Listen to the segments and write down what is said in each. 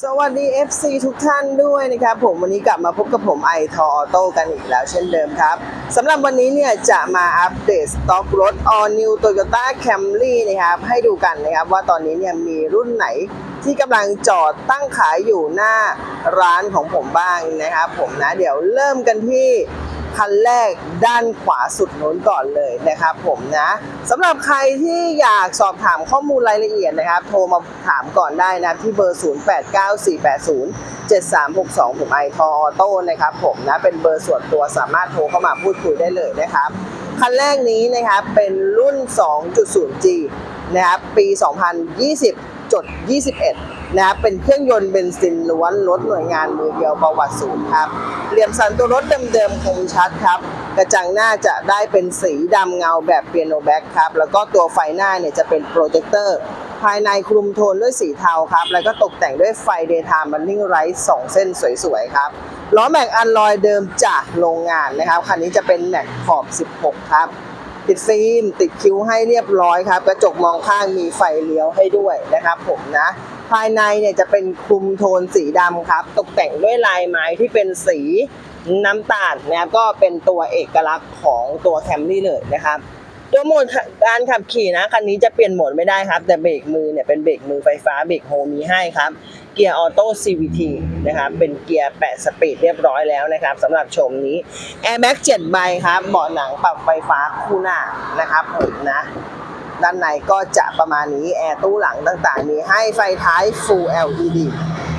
สวัสดี FC ทุกท่านด้วยนะครับผมวันนี้กลับมาพบกับผมไอทอออโต้กันอีกแล้วเช่นเดิมครับสำหรับวันนี้เนี่ยจะมาอัปเดตสต็อกรถ All New Toyota Camry นะครับให้ดูกันนะครับว่าตอนนี้เนี่ยมีรุ่นไหนที่กำลังจอดตั้งขายอยู่หน้าร้านของผมบ้างนะครับผมนะเดี๋ยวเริ่มกันที่ คันแรกด้านขวาสุดโน้นก่อนเลยนะครับผมนะสำหรับใครที่อยากสอบถามข้อมูลรายละเอียดนะครับ โทรมาถามก่อนได้นะที่เบอร์ 0894807362 ผมไอทออโต้นะครับผมนะเป็นเบอร์ส่วนตัวสามารถโทรเข้ามาพูดคุยได้เลยนะครับคันแรกนี้นะครับเป็นรุ่น 2.0G นะครับปี 2020 จด 21 นะครับเป็นเครื่องยนต์เบนซินล้วนรถหน่วยงานมือเดียวประวัติศูนย์ครับ เหลี่ยมสันตัวรถเดิมๆคมชัดครับ กระจังหน้าจะได้เป็นสีดำเงาแบบเปียโนแบ็กครับ แล้วก็ตัวไฟหน้าเนี่ยจะเป็นโปรเจคเตอร์ ภายในคลุมโทนด้วยสีเทาครับ แล้วก็ตกแต่งด้วยไฟเดย์ไทม์มันนิ่งไรท์สองเส้นสวยๆครับล้อแม็กอันลอยเดิมจากโรงงานนะครับ คันนี้จะเป็นแม็กขอบ 16 ครับติดฟิล์มติดคิ้วให้เรียบร้อยครับ กระจกมองข้างมีไฟเลี้ยวให้ด้วยนะครับผมนะ ภายในเนี่ยจะเป็นคลุมโทนสีดำครับ ตกแต่งด้วยลายไม้ที่เป็นสีน้ำตาลนะครับก็เป็นตัวเอกลักษณ์ของตัวแคมรี่เลยนะครับ ตัวโหมดการขับขี่นะคันนี้จะเปลี่ยนโหมดไม่ได้ครับ แต่เบรกมือเนี่ยเป็นเบรกมือไฟฟ้าเบรกโฮมีให้ครับ เกียร์ออโต้ CVT นะครับเป็นเกียร์ 8 สปีดเรียบร้อยแล้วนะครับสำหรับชมนี้ Airbag 7ใบครับเบาะหนังปรับไฟฟ้าคู่หน้านะครับผมนะ ด้านในก็จะประมาณนี้แอร์ตู้หลังต่างๆ มีให้ไฟท้าย Full LED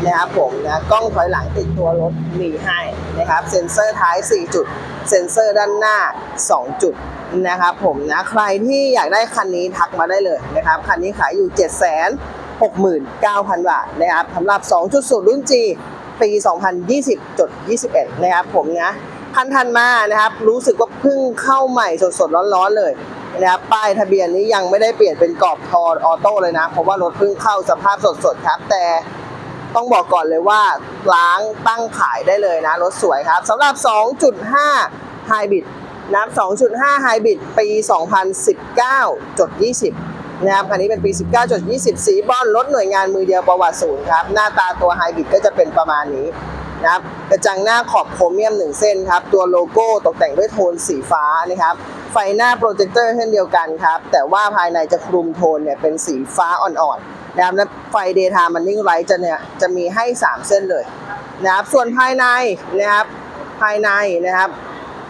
นะครับผมนะกล้องถอยหลังติดตัวรถมีให้นะครับเซ็นเซอร์ท้าย 4 จุด เซ็นเซอร์ด้านหน้า 2 จุดนะครับผมนะใครที่อยากได้คันนี้ทักมาได้เลยนะครับคันนี้ขายอยู่7 6 9 0 0 0 บาทนะครับสำหรับ 2.0 รุ่น G ปี 2020จด21 นะครับผมนะคันทันมานะครับ รู้สึกว่าเพิ่งเข้าใหม่สดๆ ร้อนๆเลย นะครับป้ายทะเบียนนี้ยังไม่ได้เปลี่ยนเป็นกรอบทอออโต้เลยนะเพราะว่ารถเพิ่งเข้าสภาพสดๆครับ แต่ต้องบอกก่อนเลยว่าล้างตั้งขายได้เลยนะ รถสวยครับสำหรับ 2.5 Hybrid นะครับ2.5 Hybrid ปี 2019จด20 นะครับ คันนี้เป็นปี 19จด20 สีบอลรถหน่วยงานมือเดียวประวัติศูนย์ครับ หน้าตาตัว Hybrid ก็จะเป็นประมาณนี้ นะครับกระจังหน้าขอบโครเมียม 1 เส้นครับ ตัวโลโก้ตกแต่งด้วยโทนสีฟ้านะครับไฟหน้าโปรเจคเตอร์เช่นเดียวกันครับ แต่ว่าภายในจะคลุมโทนเนี่ยเป็นสีฟ้าอ่อนๆนะครับและไฟเดย์ไทม์มันนิ่งไ g ท์จะเนี่ยจะมีให้ 3 เส้นเลยนะครับส่วนภายในนะครับภายในนะครับ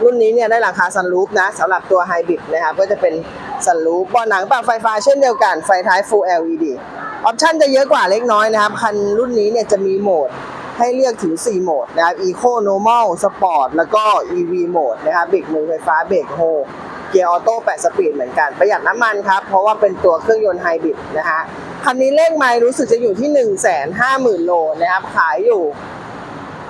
รุ่นนี้เนี่ยได้หลังคาซันรูฟนะสำหรับตัวไฮบริดนะครับก็จะเป็นซันรูฟบาะหนังปรับไฟฟ้าเช่นเดียวกันไฟท้าย Full LED ออปชั่นจะเยอะกว่าเล็กน้อยนะครับ คันรุ่นนี้เนี่ยจะมีโหมด ให้เลือกถึง 4 โหมดนะครับ Eco Normal Sport แล้วก็ EV โหมดนะครับเบรกมือไฟฟ้าเบรกโฮเกียร์ออโต้8สปีดเหมือนกัน ประหยัดน้ำมันครับ เพราะว่าเป็นตัวเครื่องยนต์ไฮบริดนะฮะคันนี้เลขไมล์รู้สึกจะอยู่ที่ 150,000 โลนะครับ ขายอยู่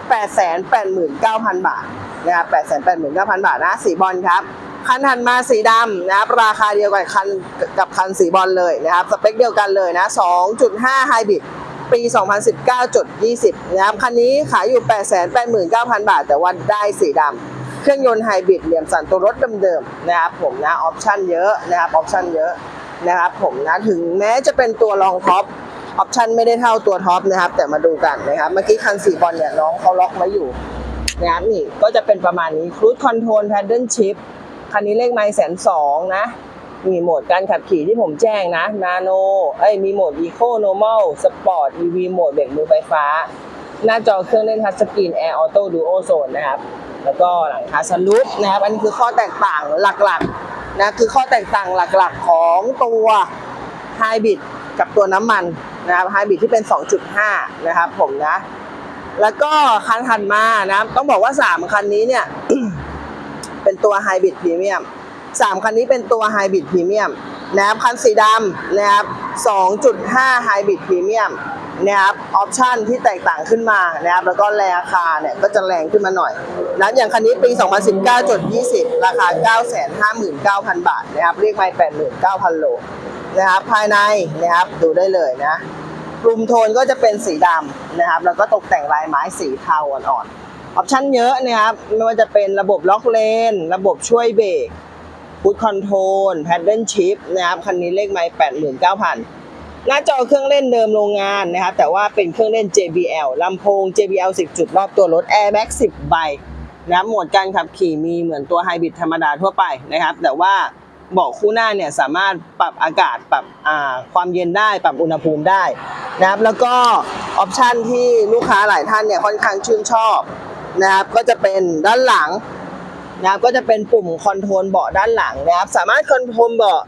889,000 บาทนะครับ889,000 บาทนะสีบอลครับ คันถัดมาสีดำนะครับ ราคาเดียวกับคันกับคันสีบอลเลยนะครับ สเปคเดียวกันเลยนะ 2.5ไฮบริด ปี 2019จด20 นะครับ คันนี้ขายอยู่ 889,000 บาท แต่ว่าได้สีดำ เครื่องยนต์ไฮบริดเหลี่ยมสันตัวรถเดิมๆ นะครับผมนะ ออปชั่นเยอะนะครับ ออปชั่นเยอะนะครับผมนะ ถึงแม้จะเป็นตัวรองท็อป ออปชั่นไม่ได้เท่าตัวท็อปนะครับ แต่มาดูกันนะครับ เมื่อกี้คันสีบอลเนี่ยน้องเขาล็อกไว้อยู่นะครับนี่ก็จะเป็นประมาณนี้ครู i คอนโทรลแพดเดิลชิพคันนี้เลขไมล์แสนสองนะ มีโหมดการขับขี่ที่ผมแจ้งนะนาโนเอ้ยมีโหมด Eco Normal Sport EV โหมดเบรกมือไฟฟ้า หน้าจอเครื่องเล่นทัชสกรีน Air Auto Duo Zone นะครับ แล้วก็หลังคาสลูปนะครับ อันนี้คือข้อแตกต่างหลักๆนะคือข้อแตกต่างหลักๆของตัวไฮบริดกับตัวน้ำมันนะครับไฮบริดที่เป็น 2.5 นะครับผมนะ แล้วก็คันถัดมานะครับต้องบอกว่า 3 คันนี้เนี่ย เป็นตัวไฮบริดพรีเมียม สามคันนี้เป็นตัวไฮบริดพรีเมียมนะครับคันสีดำนะครับ2.5ไฮบริดพรีเมียมนะครับออปชันที่แตกต่างขึ้นมานะครับแล้วก็ราคาเนี่ยก็จะแรงขึ้นมาหน่อยนะอย่างคันนี้ปี 2019จด20 ราคา 959,000 บาทนะครับเรียกไม่89,000 โลนะครับภายในนะครับดูได้เลยนะกลุ่มโทนก็จะเป็นสีดำนะครับแล้วก็ตกแต่งลายไม้สีเทาอ่อนๆออปชันเยอะนะครับไม่ว่าจะเป็นระบบล็อกเลน ระบบช่วยเบรก พุทคอนโทรลแพดเดิลชิพนะครับคันนี้เลขไมล์แปดหมื่นเก้าพันหน้าจอเครื่องเล่นเดิมโรงงานนะครับ แต่ว่าเป็นเครื่องเล่น JBL ลำโพง JBL 10 จุดรอบตัวรถ Airbag 10 ใบนะครับโหมดการขับขี่มีเหมือนตัวไฮบริดธรรมดาทั่วไปนะครับ แต่ว่าเบาะคู่หน้าเนี่ยสามารถปรับอากาศปรับความเย็นได้ปรับอุณหภูมิได้นะครับ แล้วก็ออปชันที่ลูกค้าหลายท่านเนี่ยค่อนข้างชื่นชอบนะครับก็จะเป็นด้านหลัง นะครับก็จะเป็นปุ่มคอนโทรลเบาะด้านหลังนะครับ สามารถคอนโทรลเบาะ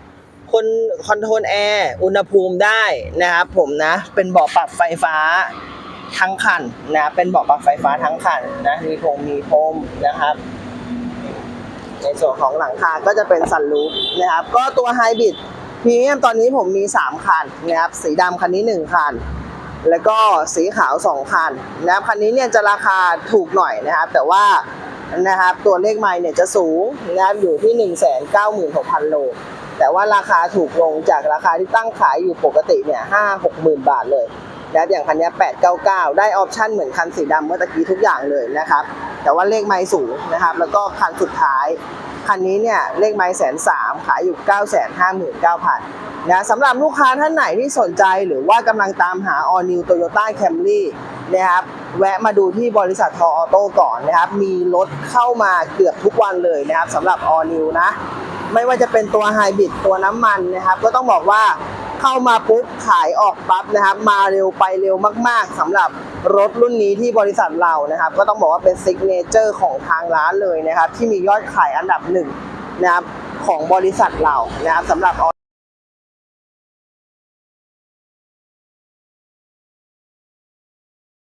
คนคอนโทรลแอร์อุณหภูมิได้นะครับผมนะเป็นเบาะปรับไฟฟ้าทั้งคันนะเป็นเบาะปรับไฟฟ้าทั้งคันนะมีพงมีพรมนะครับ ในส่วนของหลังคาก็จะเป็นซันรูฟนะครับ ก็ตัวไฮบริดพรีเมียมตอนนี้ผมมี 3 คันนะครับ สีดำคันนี้ 1 คัน แล้วก็สีขาว 2 คันนะครับคันนี้เนี่ยจะราคาถูกหน่อยนะครับ แต่ว่า นะครับ ตัวเลขไมล์เนี่ยจะสูงนะครับอยู่ที่ 1 9 6 0 0 0 โล แต่ว่าราคาถูกลงจากราคาที่ตั้งขายอยู่ปกติเนี่ยห้าหกหมื่นบาทเลยนะครับอย่างคันนี้ 899 ได้ออปชั่นเหมือนคันสีดำเมื่อตะกี้ทุกอย่างเลยนะครับ แต่ว่าเลขไมล์สูงนะครับ แล้วก็คันสุดท้าย คันนี้เนี่ยเลขไมล์แสนสามขายอยู่ 9 5 9 0 0 0นะสำหรับลูกค้าท่านไหนที่สนใจหรือว่ากำลังตามหา All New Toyota Camry นะครับแวะมาดูที่บริษัททออโต้ก่อนนะครับ มีรถเข้ามาเกือบทุกวันเลยนะครับสำหรับ All New นะ ไม่ว่าจะเป็นตัวไฮบริดตัวน้ำมันนะครับ ก็ต้องบอกว่าเข้ามาปุ๊บขายออกปั๊บนะครับ มาเร็วไปเร็วมาก ๆสำหรับรถรุ่นนี้ที่บริษัทเรานะครับ ก็ต้องบอกว่าเป็นซิกเนเจอร์ของทางร้านเลยนะครับ ที่มียอดขายอันดับหนึ่งนะครับของบริษัทเรานะครับสำหรับ